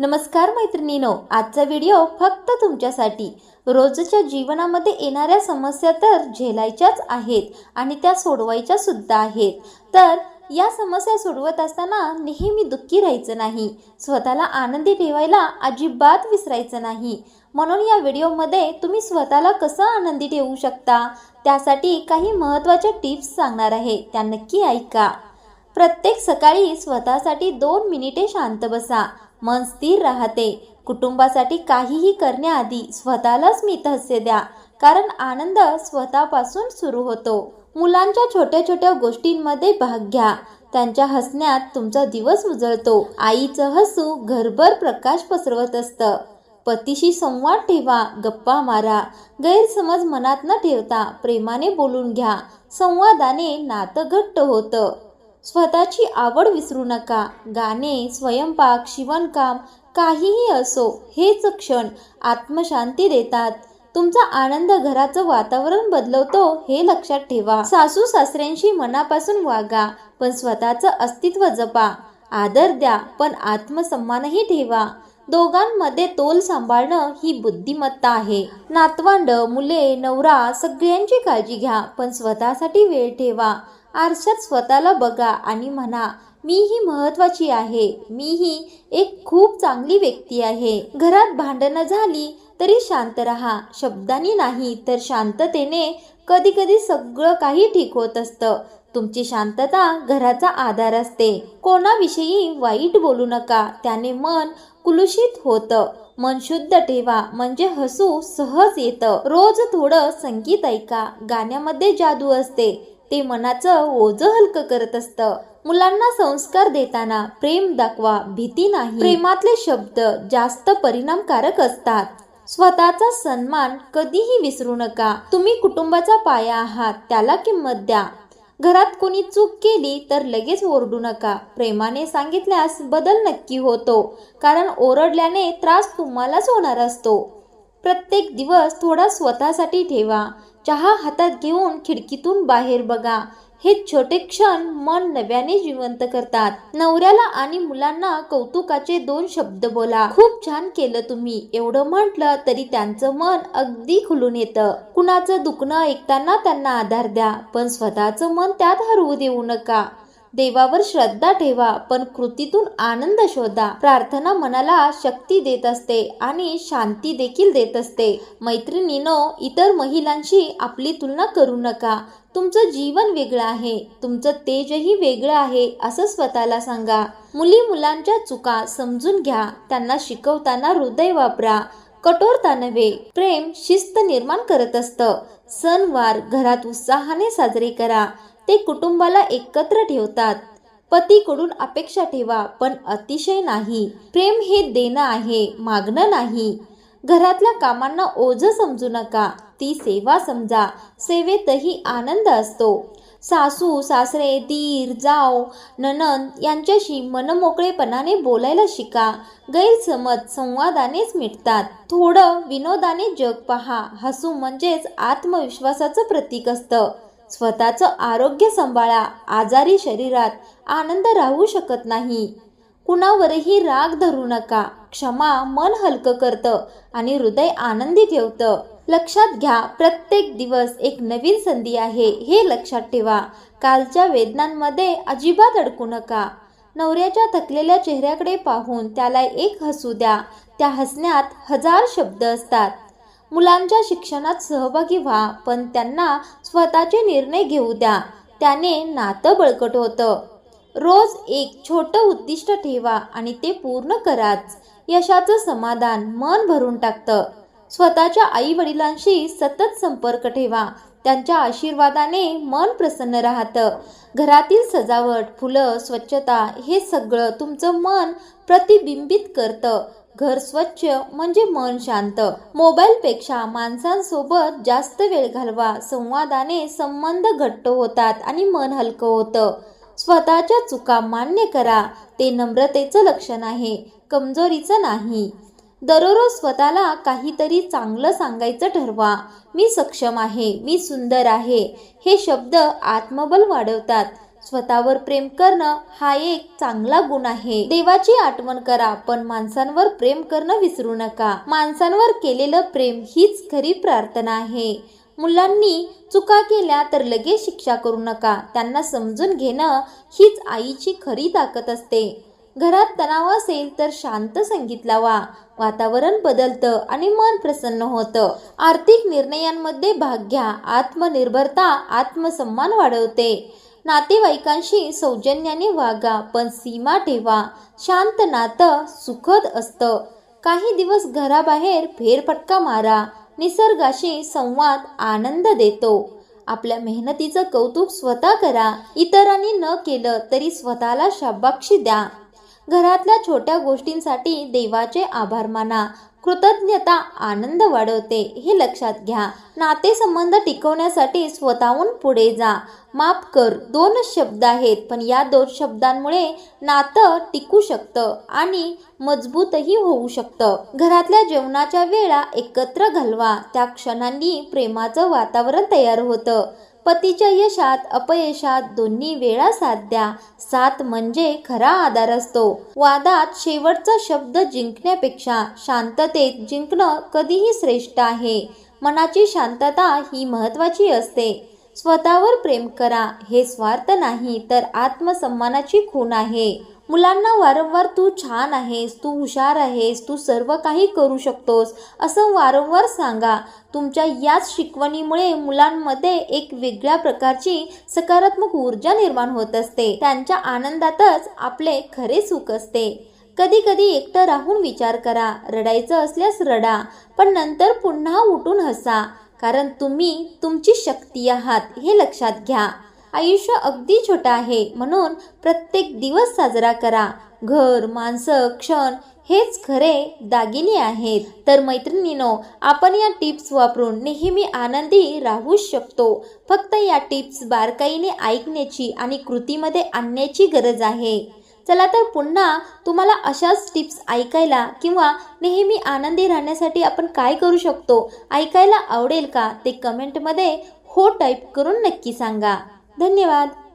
नमस्कार मैत्रिणीनो आजचा व्हिडिओ फक्त तुमच्यासाठी. रोजच्या जीवनामध्ये येणाऱ्या समस्या तर झेलायच्याच आहेत आणि त्या सोडवायच्या सुद्धा आहेत. तर या समस्या सोडवत असताना नेहमी दुःखी राहायचं नाही. स्वतःला आनंदी ठेवायला अजिबात विसरायचं नाही. म्हणून या व्हिडिओमध्ये तुम्ही स्वतःला कसं आनंदी ठेवू शकता? त्यासाठी काही महत्त्वाच्या टिप्स सांगणार आहे. त्या नक्की ऐका. प्रत्येक सकाळी स्वतःसाठी दोन मिनिटे शांत बसा. मन स्थिर राहते. कुटुंबासाठी काहीही करण्याआधी स्वतःला स्मितहास्य द्या कारण आनंद स्वतःपासून सुरू होतो. मुलांच्या छोट्या छोट्या गोष्टींमध्ये भाग घ्या. त्यांच्या हसण्यात तुमचा दिवस उजळतो. आईचं हसू घरभर प्रकाश पसरवत असतं. पतीशी संवाद ठेवा गप्पा मारा. गैरसमज मनात न ठेवता प्रेमाने बोलून घ्या. संवादाने नातं घट्ट होतं. स्वतःची आवड विसरू नका. गाणे स्वयंपाक शिवणकाम काहीही असो हेच क्षण आत्मशांती देतात. तुमचा आनंद घराचं वातावरण बदलवतो हे लक्षात ठेवा. सासू सासऱ्यांशी मनापासून वागा पण स्वतःचं अस्तित्व जपा. आदर द्या पण आत्मसन्मानही ठेवा. दोघांमध्ये तोल सांभाळणं ही बुद्धिमत्ता आहे. नातवंड मुले नवरा सगळ्यांची काळजी घ्या पण स्वतःसाठी वेळ ठेवा. आरशात स्वतःला बघा आणि म्हणा मी ही महत्वाची आहे. मी ही एक खूप चांगली व्यक्ती आहे. घरात भांडणं झाली तरी शांत राहा. शब्दांनी नाही तर शांततेने कधी कधी सगळं काही ठीक होत असतं. तुमची शांतता घराचा आधार असते. कोणाविषयी वाईट बोलू नका. त्याने मन कुलुषित होतं. मन शुद्ध ठेवा. म्हणजे हसू सहज येतं. रोज थोडं संगीत ऐका. गाण्यामध्ये जादू असते. ते मनाचं ओझं हलकं करत असतं. मुलांना संस्कार देताना प्रेम दाखवा भीती नाही. प्रेमातले शब्द जास्त परिणामकारक असतात. स्वतःचा सन्मान कधीही विसरू नका. तुम्ही कुटुंबाचा पाया आहात त्याला किंमत द्या. घरात कोणी चूक केली तर लगेच ओरडू नका. प्रेमाने सांगितल्यास बदल नक्की होतो कारण ओरडल्याने त्रास तुम्हालाच होणार असतो. प्रत्येक दिवस थोडा स्वतःसाठी ठेवा. चहा हातात घेऊन खिडकीतून बाहेर बघा. हे छोटे क्षण मन नव्याने जिवंत करतात. नवऱ्याला आणि मुलांना कौतुकाचे दोन शब्द बोला. खूप छान केलं तुम्ही. एवढं म्हटलं तरी त्यांचं मन अगदी खुलून येतं. कुणाचं दुखणं ऐकताना त्यांना आधार द्या. पण स्वतःचं मन त्यात हरवू देऊ नका. देवावर श्रद्धा ठेवा पण कृतीतून आनंद शोधा. प्रार्थना मनाला शक्ती देत असते आणि शांती देखील देत असते. मैत्रिणीनो इतर महिलांशी आपली तुलना करू नका. तुमचं जीवन वेगळं आहे. तुमचं तेजही वेगळं आहे असं स्वतःला सांगा. मुली मुलांच्या चुका समजून घ्या. त्यांना शिकवताना हृदय वापरा. कठोरता नव्हे प्रेम शिस्त निर्माण करत असतं. सणवार घरात उत्साहाने साजरे करा. ते कुटुंबाला एकत्र ठेवतात. पतीकडून अपेक्षा ठेवा पण अतिशय नाही. प्रेम हे देणं आहे मागणं नाही. घरातल्या कामांना ओझं समजू नका. ती सेवा समजा. सेवेतही आनंद असतो. सासू सासरे दीर जाव ननंद यांच्याशी मनमोकळेपणाने बोलायला शिका. गैरसमज संवादानेच मिटतात. थोडं विनोदाने जग पहा. हसू म्हणजेच आत्मविश्वासाचं प्रतीक असतं. स्वतःचं आरोग्य सांभाळा. आजारी शरीरात आनंद राहू शकत नाही. कुणावरही राग धरू नका. क्षमा मन हलकं करतं आणि हृदय आनंदी ठेवतं. लक्षात घ्या प्रत्येक दिवस एक नवीन संधी आहे. हे लक्षात ठेवा. कालच्या वेदनांमध्ये अजिबात अडकू नका. नवऱ्याच्या थकलेल्या चेहऱ्याकडे पाहून त्याला एक हसू द्या. त्या हसण्यात हजार शब्द असतात. मुलांच्या शिक्षणात सहभागी व्हा पण त्यांना स्वतःचे निर्णय घेऊ द्या. त्याने नातं बळकट होतं. रोज एक छोटं उद्दिष्ट ठेवा आणि ते पूर्ण कराच. यशाचं समाधान मन भरून टाकतं. स्वतःच्या आई वडिलांशी सतत संपर्क ठेवा. त्यांच्या आशीर्वादाने मन प्रसन्न राहतं. घरातील सजावट फुलं स्वच्छता हे सगळं तुमचं मन प्रतिबिंबित करतं. घर स्वच्छ म्हणजे मन शांत. मोबाईलपेक्षा माणसांसोबत जास्त वेळ घालवा. संवादाने संबंध घट्ट होतात आणि मन हलकं होतं. स्वतःच्या चुका मान्य करा. ते नम्रतेचं लक्षण आहे. कमजोरीचं नाही. दररोज स्वतःला काहीतरी चांगलं सांगायचं ठरवा. मी सक्षम आहे. मी सुंदर आहे. हे शब्द आत्मबल वाढवतात. स्वतःवर प्रेम करणं हा एक चांगला गुण आहे. देवाची आठवण करा पण माणसांवर प्रेम करणं विसरू नका. माणसांवर केलेलं प्रेम हीच खरी प्रार्थना आहे. मुलांनी चुका केल्या तर लगेच शिक्षा करू नका. त्यांना समजून घेणं हीच आईची खरी ताकद असते. घरात तणाव असेल तर शांत संगीत लावा. वातावरण बदलतं आणि मन प्रसन्न होतं. आर्थिक निर्णयांमध्ये भाग घ्या. आत्मनिर्भरता आत्मसन्मान वाढवते. नातेवाईकांशी सौजन्याने वागा पण सीमा ठेवा. शांत नातं सुखद असतं. काही दिवस घराबाहेर फेरफटका मारा. निसर्गाशी संवाद आनंद देतो. आपल्या मेहनतीचं कौतुक स्वतः करा. इतरांनी न केलं तरी स्वतःला शाबाक्षी द्या. घरातल्या छोट्या गोष्टींसाठी देवाचे आभार माना. कृतज्ञता आनंद वाढवते. हे लक्षात घ्या. नातेसंबंध टिकवण्यासाठी स्वतःहून पुढे जा. माफ कर. दोनच शब्द आहेत पण या दोन शब्दांमुळे नातं टिकू शकतं आणि मजबूतही होऊ शकतं. घरातल्या जेवणाच्या वेळा एकत्र घालवा. त्या क्षणांनी प्रेमाचं वातावरण तयार होतं. पतीच्या यशात अपयशात दोन्ही वेळा साथ द्या साथ म्हणजे खरा आधार असतो. वादात शेवटचा शब्द जिंकण्यापेक्षा शांततेत जिंकणं कधीही श्रेष्ठ आहे. मनाची शांतता ही महत्वाची असते. स्वतःवर प्रेम करा. हे स्वार्थ नाही तर आत्मसन्मानाची खूण आहे. मुलांना वारंवार तू छान आहेस तू हुशार आहेस तू सर्व काही करू शकतोस असं वारंवार सांगा. तुमच्या याच शिकवणीमुळे मुलांमध्ये एक वेगळ्या प्रकारची सकारात्मक ऊर्जा निर्माण होत असते. त्यांच्या आनंदातच आपले खरे सुख असते. कधी कधी एकटं राहून विचार करा. रडायचं असल्यास रडा पण नंतर पुन्हा उठून हसा. कारण तुम्ही तुमची शक्ती आहात हे लक्षात घ्या. आयुष्य अगदी छोटं आहे. म्हणून प्रत्येक दिवस साजरा करा. घर माणसं क्षण हेच खरे दागिने आहेत. तर मैत्रिणीनो आपण या टिप्स वापरून नेहमी आनंदी राहू शकतो. फक्त या टिप्स बारकाईने ऐकण्याची आणि कृतीमध्ये आणण्याची गरज आहे. चला तर पुन्हा तुम्हाला अशाच टिप्स ऐकायला किंवा नेहमी आनंदी राहण्यासाठी आपण काय करू शकतो ऐकायला आवडेल का ते कमेंटमध्ये हो टाईप करून नक्की सांगा. धन्यवाद.